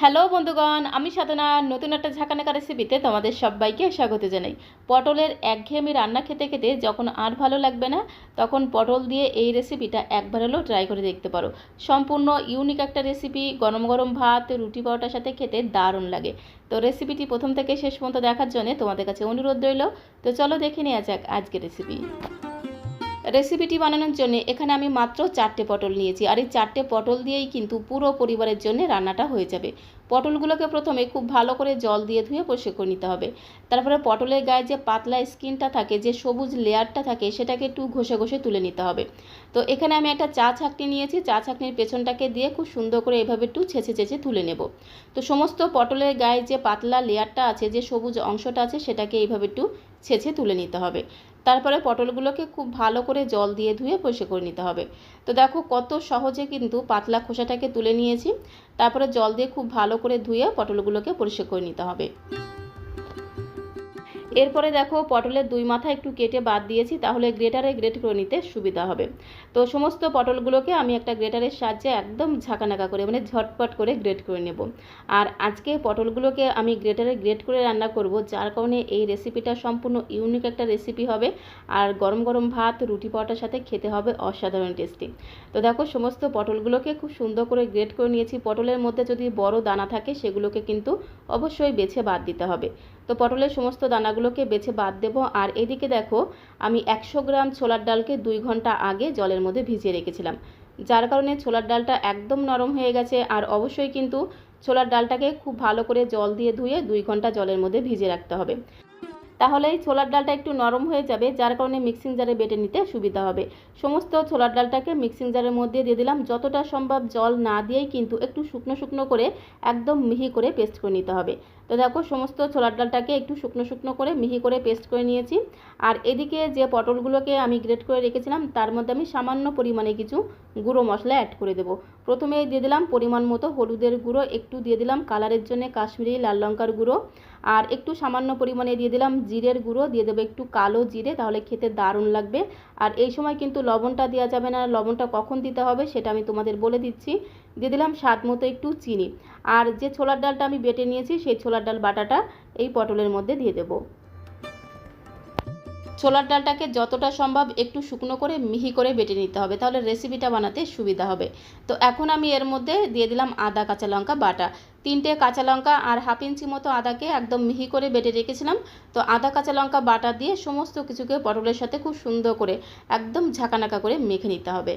Hello বন্ধুগণ, আমি সাধনা। নতুন একটা ঝাঁকানাকা রেসিপিতে তোমাদের সবাইকে স্বাগত জানাই। পটলের একঘেয়েমি রান্না খেতে খেতে যখন আর ভালো লাগবে না, তখন পটল দিয়ে এই রেসিপিটা একবার হলেও ট্রাই করে দেখতে পারো। সম্পূর্ণ ইউনিক একটা রেসিপি গরম গরম ভাত, রুটি পরোটার সাথে খেতে দারুণ লাগে। তো রেসিপিটি প্রথম থেকে শেষ পর্যন্ত দেখার জন্য তোমাদের কাছে অনুরোধ রইল। তো চলো দেখে নেওয়া যাক আজকের রেসিপি রেসিপিটি বানানোর জন্য এখানে আমি মাত্র চারটে পটল নিয়েছি। আর এই চারটে পটল দিয়েই কিন্তু পুরো পরিবারের জন্য রান্নাটা হয়ে যাবে। পটলগুলোকে প্রথমে খুব ভালো করে জল দিয়ে ধুয়ে পরিষ্কার করে নিতে হবে। তারপরে পটলের গায়ে যে পাতলা স্কিনটা থাকে, যে সবুজ লেয়ারটা থাকে, সেটাকে একটু ঘষে ঘষে তুলে নিতে হবে। তো এখানে আমি একটা চা ছাঁকনি নিয়েছি। চা ছাঁকনির পেছনটাকে দিয়ে খুব সুন্দর করে এভাবে একটু ছেঁচে ছেঁচে তুলে নেব। তো সমস্ত পটলের গায়ে যে পাতলা লেয়ারটা আছে, যে সবুজ অংশটা আছে, সেটাকে এইভাবে একটু ছেঁচে তুলে নিতে হবে। তারপরে পটলগুলোকে খুব ভালো করে জল দিয়ে ধুয়ে পরিষ্কার করে নিতে হবে। তো দেখো কত সহজে কিন্তু পাতলা খোসাটাকে তুলে নিয়েছি। তারপরে জল দিয়ে খুব ভালো করে ধুয়ে পটলগুলোকে পরিষ্কার করে নিতে হবে। এরপরে দেখো পটলের দুই মাথা একটু কেটে বাদ দিয়েছি, তাহলে গ্রেটারে গ্রেট করে নিতে সুবিধা হবে। তো সমস্ত পটলগুলোকে আমি একটা গ্রেটারের সাহায্যে একদম ঝাঁকানাকা করে মানে ঝটপট করে গ্রেট করে নেব। আর আজকে পটলগুলোকে আমি গ্রেটারে গ্রেট করে রান্না করব, যার কারণে এই রেসিপিটা সম্পূর্ণ ইউনিক একটা রেসিপি হবে, আর গরম গরম ভাত, রুটি পরোটার সাথে খেতে হবে অসাধারণ টেস্টি। তো দেখো সমস্ত পটলগুলোকে খুব সুন্দর করে গ্রেট করে নিয়েছি, পটলের মধ্যে যদি বড় দানা থাকে সেগুলোকে কিন্তু অবশ্যই বেছে বাদ দিতে হবে। তো পটলের সমস্ত দানাগুলোকে বেছে বাদ দেবো। আর এদিকে দেখো, আমি একশো গ্রাম ছোলার ডালকে দুই ঘণ্টা আগে জলের মধ্যে ভিজিয়ে রেখেছিলাম। যার কারণে ছোলার ডালটা একদম নরম হয়ে গেছে। আর অবশ্যই কিন্তু ছোলার ডালটাকে খুব ভালো করে জল দিয়ে ধুয়ে দুই ঘণ্টা জলের মধ্যে ভিজিয়ে রাখতে হবে। তাহলে এই ছোলার ডালটা একটু নরম হয়ে যাবে, যার কারণে মিক্সিং জারে বেটে নিতে সুবিধা হবে। সমস্ত ছোলার ডালটাকে মিক্সিং জারের মধ্যে দিয়ে দিলাম। যতটা সম্ভব জল না দিয়েই কিন্তু একটু শুকনো শুকনো করে একদম মিহি করে পেস্ট করে নিতে হবে। তো দেখো, সমস্ত ছোলার ডালটাকে একটু শুকনো শুকনো করে মিহি করে পেস্ট করে নিয়েছি। আর এদিকে যে পটলগুলোকে আমি গ্রেট করে রেখেছিলাম, তার মধ্যে আমি সামান্য পরিমাণে কিছু গুঁড়ো মশলা অ্যাড করে দেবো। প্রথমে দিয়ে দিলাম পরিমাণ মতো হলুদের গুঁড়ো, একটু দিয়ে দিলাম কালারের জন্য কাশ্মীরি লাল লঙ্কার গুঁড়ো, আর একটু সামান্য পরিমাণে দিয়ে দিলাম জিরের গুঁড়ো, দিয়ে দেবো একটু কালো জিরে, তাহলে খেতে দারুণ লাগবে। আর এই সময় কিন্তু লবণটা দেওয়া যাবে না, লবণটা কখন দিতে হবে সেটা আমি তোমাদের বলে দিচ্ছি। দিয়ে দিলাম স্বাদ মতো একটু চিনি। আর যে ছোলার ডালটা আমি বেটে নিয়েছি, সেই ছোলার ডাল বাটাটা এই পটলের মধ্যে দিয়ে দেবো। ছোলার ডালটাকে যতটা সম্ভব একটু শুকনো করে মিহি করে বেটে নিতে হবে, তাহলে রেসিপিটা বানাতে সুবিধা হবে। তো এখন আমি এর মধ্যে দিয়ে দিলাম আদা, কাঁচা লঙ্কা বাটা। তিনটে কাঁচা লঙ্কা আর হাফ ইঞ্চি মতো আদাকে একদম মিহি করে বেটে রেখেছিলাম। তো আদা, কাঁচা লঙ্কা বাটা দিয়ে সমস্ত কিছুকে পটলের সাথে খুব সুন্দর করে একদম ঝাঁকানাকা করে মেখে নিতে হবে।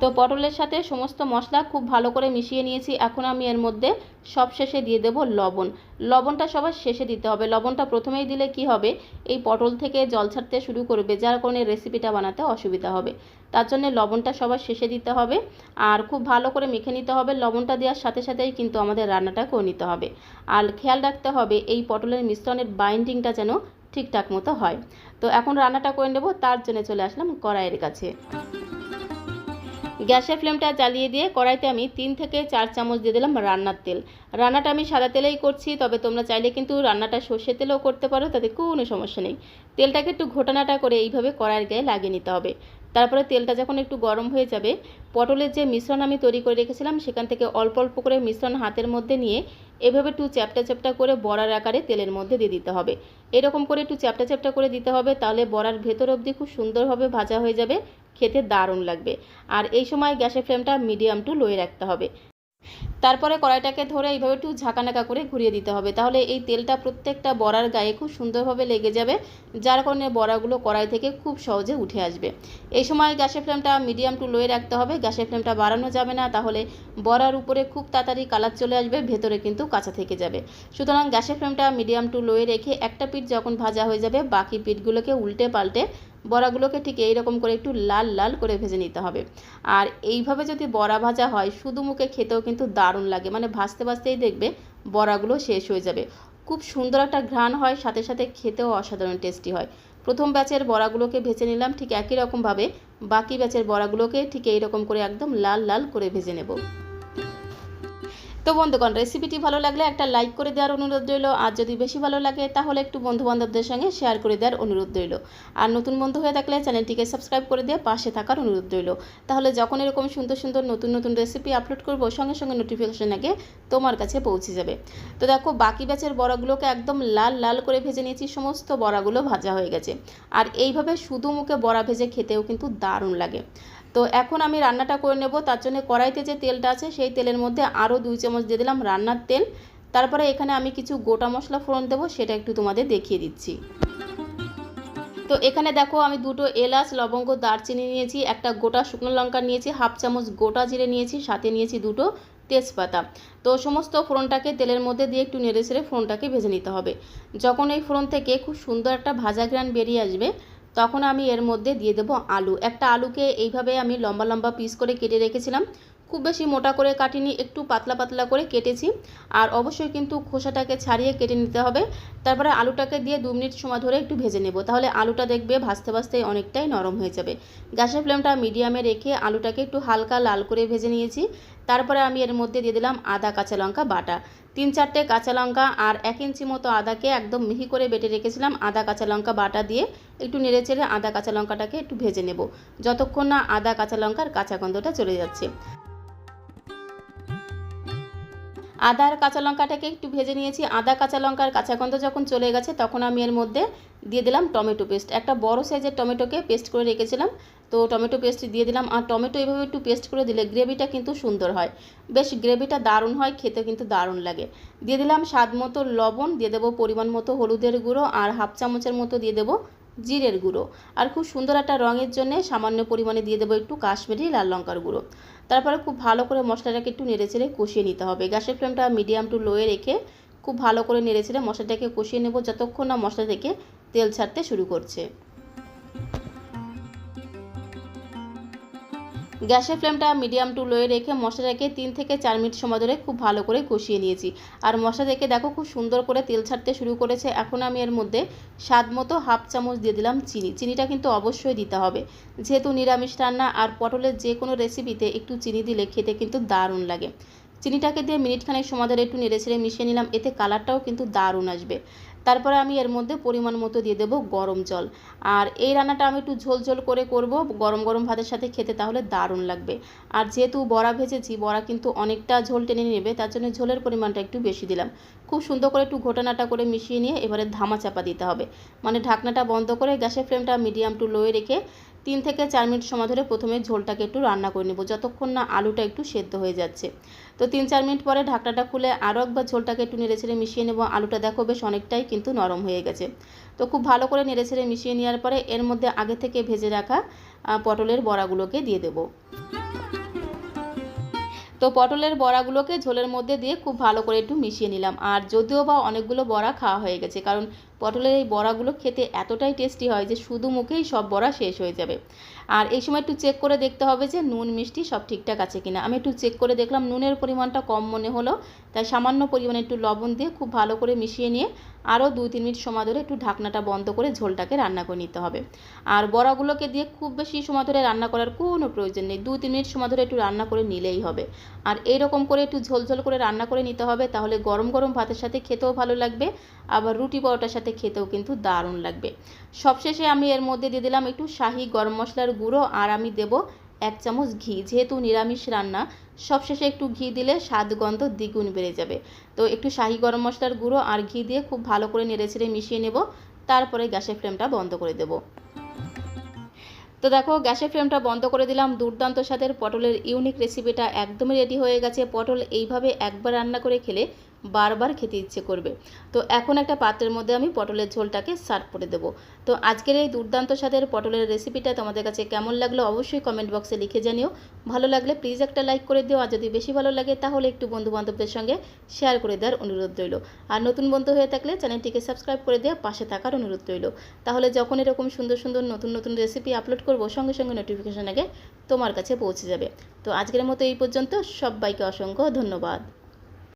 তো পটলের সাথে সমস্ত মশলা খুব ভালো করে মিশিয়ে নিয়েছি। এখন আমি এর মধ্যে সব শেষে দিয়ে দেব লবণ। লবণটা সবার শেষে দিতে হবে। লবণটা প্রথমেই দিলে কি হবে? এই পটল থেকে জল ছাড়তে শুরু করবে। যার কারণে রেসিপিটা বানাতে অসুবিধা হবে। তার জন্য লবণটা সবার শেষে দিতে হবে। আর খুব ভালো করে মেখে নিতে হবে। লবণটা দেওয়ার সাথে সাথেই কিন্তু আমাদের রান্নাটা করে নিতে হবে। আর খেয়াল রাখতে হবে, এই পটলের মিশ্রণের বাইন্ডিংটা যেন ঠিকঠাক মতো হয়। তো এখন রান্নাটা করে নেব। তার জন্য চলে আসলাম কড়াইয়ের কাছে। গ্যাসের ফ্লেমটা জ্বালিয়ে দিয়ে কড়াইতে আমি তিন থেকে চার চামচ দিয়ে দিলাম রান্নার তেল। রান্নাটা আমি সাদা তেলেই করছি, তবে তোমরা চাইলে কিন্তু রান্নাটা সর্ষে তেলেও করতে পারো, তাতে কোনো সমস্যা নেই। তেলটাকে একটু ঘোটানাটা করে এইভাবে কড়াইয়ের গায়ে লাগিয়ে নিতে হবে। তারপরে তেলটা যখন একটু গরম হয়ে যাবে, পটলের যে মিশ্রণ আমি তৈরি করে রেখেছিলাম, সেখান থেকে অল্প অল্প করে মিশ্রণ হাতের মধ্যে নিয়ে এভাবে একটু চ্যাপটা চ্যাপটা করে বড়ার আকারে তেলের মধ্যে দিয়ে দিতে হবে। এরকম করে একটু চ্যাপটা চ্যাপটা করে দিতে হবে, তাহলে বড়ার ভেতর অবধি খুব সুন্দরভাবে ভাজা হয়ে যাবে। খেতে দারুণ লাগবে। আর এই সময় গ্যাসের ফ্লেমটা মিডিয়াম টু লোয়ে রাখতে হবে। তারপরে কড়াইটাকে ধরে এইভাবে একটু ঝাঁকানাকা করে ঘুরিয়ে দিতে হবে। তাহলে এই তেলটা প্রত্যেকটা বড়ার গায়ে খুব সুন্দরভাবে লেগে যাবে, যার কারণে বড়াগুলো কড়াই থেকে খুব সহজে উঠে আসবে। এই সময় গ্যাসের ফ্লেমটা মিডিয়াম টু লোয়ে রাখতে হবে। গ্যাসের ফ্লেমটা বাড়ানো যাবে না, তাহলে বড়ার উপরে খুব তাড়াতাড়ি কালার চলে আসবে, ভেতরে কিন্তু কাঁচা থেকে যাবে। সুতরাং গ্যাসের ফ্লেমটা মিডিয়াম টু লোয়ে রেখে একটা পিঠ যখন ভাজা হয়ে যাবে, বাকি পিঠগুলোকে উল্টে পাল্টে বড়াগুলোকে ঠিক এইরকম করে একটু লাল লাল করে ভেজে নিতে হবে। আর এইভাবে যদি বড়া ভাজা হয়, শুধু মুখে খেতেও কিন্তু দারুণ লাগে। মানে ভাজতে ভাজতেই দেখবে বড়াগুলো শেষ হয়ে যাবে। খুব সুন্দর একটা ঘ্রাণ হয়, সাথে সাথে খেতেও অসাধারণ টেস্টি হয়। প্রথম ব্যাচের বড়াগুলোকে ভেজে নিলাম, ঠিক একই রকমভাবে বাকি ব্যাচের বড়াগুলোকে ঠিক এইরকম করে একদম লাল লাল করে ভেজে নেব। তো বন্ধুগণ রেসিপিটি ভালো লাগলে একটা লাইক করে দেওয়ার অনুরোধ রইল। আর যদি বেশি ভালো লাগে, তাহলে একটু বন্ধু বান্ধবদের সঙ্গে শেয়ার করে দেওয়ার অনুরোধ রইল। আর নতুন বন্ধু হয়ে থাকলে চ্যানেলটিকে সাবস্ক্রাইব করে দিয়ে পাশে থাকার অনুরোধ রইল। তাহলে যখন এরকম সুন্দর সুন্দর নতুন নতুন রেসিপি আপলোড করব, সঙ্গে সঙ্গে নোটিফিকেশন আগে তোমার কাছে পৌঁছে যাবে। তো দেখো, বাকি ব্যাচের বড়াগুলোকে একদম লাল লাল করে ভেজে নিয়েছি, সমস্ত বড়াগুলো ভাজা হয়ে গেছে। আর এইভাবে শুধু মুখে বড়া ভেজে খেতেও কিন্তু দারুণ লাগে। তো এখন আমি রান্নাটা করে নেব, তার জন্য কড়াইতে যে তেলটা আছে সেই তেলের মধ্যে আরও দুই চামচ দিয়ে দিলাম রান্নার তেল। তারপরে এখানে আমি কিছু গোটা মশলা ফোড়ন দেবো, সেটা একটু তোমাদের দেখিয়ে দিচ্ছি। তো এখানে দেখো আমি দুটো এলাচ, লবঙ্গ, দারচিনি নিয়েছি, একটা গোটা শুকনো লঙ্কা নিয়েছি, হাফ চামচ গোটা জিরে নিয়েছি, সাথে নিয়েছি দুটো তেজপাতা। তো সমস্ত ফোড়নটাকে তেলের মধ্যে দিয়ে একটু নেড়ে ছেড়ে ফোড়নটাকে ভেজে নিতে হবে। যখন এই ফোড়ন থেকে খুব সুন্দর একটা ভাজা গ্রান বেরিয়ে আসবে তখন আমি এর মধ্যে দিয়ে দেবো আলু। একটা আলুকে এইভাবে আমি লম্বা লম্বা পিস করে কেটে রেখেছিলাম। খুব বেশি মোটা করে কাটিনি, একটু পাতলা পাতলা করে কেটেছি। আর অবশ্যই কিন্তু খোসাটাকে ছাড়িয়ে কেটে নিতে হবে। তারপরে আলুটাকে দিয়ে দু মিনিট সময় ধরে একটু ভেজে নেব। তাহলে আলুটা দেখবে ভাজতে ভাজতে অনেকটাই নরম হয়ে যাবে। গ্যাসের ফ্লেমটা মিডিয়ামে রেখে আলুটাকে একটু হালকা লাল করে ভেজে নিয়েছি। তারপরে আমি এর মধ্যে দিয়ে দিলাম আদা কাঁচা লঙ্কা বাটা। তিন চারটে কাঁচা লঙ্কা আর এক ইঞ্চি মতো আদাকে একদম মিহি করে বেটে রেখেছিলাম আদা কাঁচা লঙ্কা বাটা দিয়ে। একটু নেড়ে চেড়ে আদা কাঁচা লঙ্কাটাকে একটু ভেজে নেব। যতক্ষণ না আদা কাঁচা লঙ্কার কাঁচা গন্ধটা চলে যাচ্ছে। আদা আর কাঁচা লঙ্কাটাকে একটু ভেজে নিয়েছি। আদা, কাঁচা লঙ্কার কাঁচা গন্ধ যখন চলে গেছে, তখন আমি এর মধ্যে দিয়ে দিলাম টমেটো পেস্ট। একটা বড় সাইজের টমেটোকে পেস্ট করে রেখেছিলাম। তো টমেটো পেস্ট দিয়ে দিলাম। আর টমেটো এভাবে একটু পেস্ট করে দিলে গ্রেভিটা কিন্তু সুন্দর হয়। বেশ গ্রেভিটা দারুণ হয়, খেতে কিন্তু দারুণ লাগে। দিয়ে দিলাম স্বাদ মতো লবণ, দিয়ে দেবো পরিমাণ মতো হলুদের গুঁড়ো আর হাফ চামচের মতো দিয়ে দেবো জিরের গুঁড়ো। আর খুব সুন্দর একটা রঙের জন্য সামান্য পরিমাণে দিয়ে দেবো একটু কাশ্মীরি লাল লঙ্কার গুঁড়ো। তারপরে খুব ভালো করে মশলাটাকে একটু নেড়ে চেড়ে কষিয়ে নিতে হবে। গ্যাসের ফ্লেমটা মিডিয়াম টু লোয়ে রেখে খুব ভালো করে নেড়ে চেড়ে মশলাটাকে কষিয়ে নেব যতক্ষণ না মশলা থেকে তেল ছাড়তে শুরু করছে। গ্যাসের ফ্লেমটা মিডিয়াম টু লোয়ে রেখে মশলাটাকে তিন থেকে চার মিনিট সময় ধরে খুব ভালো করে কষিয়ে নিয়েছি। আর মশলা থেকে দেখো খুব সুন্দর করে তেল ছাড়তে শুরু করেছে। এখন আমি এর মধ্যে স্বাদ মতো হাফ চামচ দিয়ে দিলাম চিনি। চিনিটা কিন্তু অবশ্যই দিতে হবে। যেহেতু নিরামিষ রান্না আর পটলের যে কোনো রেসিপিতে একটু চিনি দিলে খেতে কিন্তু দারুণ লাগে। চিনিটাকে দিয়ে মিনিটখানেক সময় ধরে একটু নেড়ে ছেড়ে মিশিয়ে নিলাম। এতে কালারটাও কিন্তু দারুণ আসবে। তারপরে আমি এর মধ্যে পরিমাণ মতো দিয়ে দেবো গরম জল। আর এই রান্নাটা আমি একটু ঝোল ঝোল করে করব, গরম গরম ভাতের সাথে খেতে তাহলে দারুণ লাগবে। আর যেহেতু বড়া ভেজেছি, বড়া কিন্তু অনেকটা ঝোল টেনে নেবে, তার জন্য ঝোলের পরিমাণটা একটু বেশি দিলাম। খুব সুন্দর করে একটু ঘোটানাটা করে মিশিয়ে নিয়ে এবারে ধামা চাপা দিতে হবে। মানে ঢাকনাটা বন্ধ করে গ্যাসের ফ্লেমটা মিডিয়াম টু লোয়ে রেখে তিন থেকে চার মিনিট সময় ধরে প্রথমে ঝোলটাকে একটু রান্না করে নেব। যতক্ষণ না আলুটা একটু সেদ্ধ হয়ে যাচ্ছে। তো তিন চার মিনিট পরে ঢাকনাটা খুলে আরও একবার ঝোলটাকে একটু নেড়ে ছেড়ে মিশিয়ে নেব। আলুটা দেখো বেশ অনেকটাই কিন্তু নরম হয়ে গেছে। তো খুব ভালো করে নেড়ে ছেড়ে মিশিয়ে নেওয়ার পরে এর মধ্যে আগে থেকে ভেজে রাখা পটলের বড়াগুলোকে দিয়ে দেবো। তো পটলের বড়াগুলোকে ঝোলের মধ্যে দিয়ে খুব ভালো করে একটু মিশিয়ে নিলাম। আর যদিও বা অনেকগুলো বড়া খাওয়া হয়ে গেছে, কারণ পটলের এই বড়াগুলো খেতে এতটাই টেস্টি হয় যে শুধু মুখেই সব বড়া শেষ হয়ে যাবে। আর এই সময় একটু চেক করে দেখতে হবে যে নুন, মিষ্টি সব ঠিকঠাক আছে কিনা। আমি একটু চেক করে দেখলাম নুনের পরিমাণটা কম মনে হলো, তাই সামান্য পরিমাণে একটু লবণ দিয়ে খুব ভালো করে মিশিয়ে নিয়ে আরও দুই, তিন মিনিট সময় ধরে একটু ঢাকনাটা বন্ধ করে ঝোলটাকে রান্না করে নিতে হবে। আর বড়াগুলোকে দিয়ে খুব বেশি সময় ধরে রান্না করার কোনো প্রয়োজন নেই দু তিন মিনিট সময় ধরে একটু রান্না করে নিলেই হবে। আর এইরকম করে একটু ঝোল ঝোল করে রান্না করে নিতে হবে, তাহলে গরম গরম ভাতের সাথে খেতেও ভালো লাগবে। আবার রুটি পরোটার সাথে খেতেও কিন্তু দারুণ লাগবে। সবশেষে আমি এর মধ্যে দিয়ে দিলাম একটু শাহি গরম মশলার গুঁড়ো আর আমি দেব এক চামচ ঘি। যেহেতু নিরামিষ রান্না, সবশেষে একটু ঘি দিলে স্বাদ গন্ধ দ্বিগুণ বেড়ে যাবে। তো একটু শাহি গরম মশলার গুঁড়ো আর ঘি দিয়ে খুব ভালো করে নেড়ে ছেড়ে মিশিয়ে নেব, তারপরে গ্যাসের ফ্লেমটা বন্ধ করে দেবো। তো দেখো, গ্যাসের ফ্লেমটা বন্ধ করে দিলাম। দুর্দান্ত স্বাদের পটলের ইউনিক রেসিপিটা একদমই রেডি হয়ে গেছে। পটল এইভাবে একবার রান্না করে খেলে বারবার খেতে ইচ্ছে করবে। তো এখন একটা পাত্রের মধ্যে আমি পটলের ঝোলটাকে সার্ভ করে দেবো। তো আজকের এই দুর্দান্ত স্বাদের পটলের রেসিপিটা তোমাদের কাছে কেমন লাগল অবশ্যই কমেন্ট বক্সে লিখে জানিও। ভালো লাগলে প্লিজ একটা লাইক করে দিও, আর যদি বেশি ভালো লাগে তাহলে একটু বন্ধু বান্ধবদের সঙ্গে শেয়ার করে দেওয়ার অনুরোধ রইল। আর নতুন বন্ধু হয়ে থাকলে চ্যানেলটিকে সাবস্ক্রাইব করে দেওয়া পাশে থাকার অনুরোধ রইল। তাহলে যখন এরকম সুন্দর সুন্দর নতুন নতুন রেসিপি আপলোড করব, সঙ্গে সঙ্গে নোটিফিকেশান আগে তোমার কাছে পৌঁছে যাবে। তো আজকের মতো এই পর্যন্ত, সবাইকে অসংখ্য ধন্যবাদ।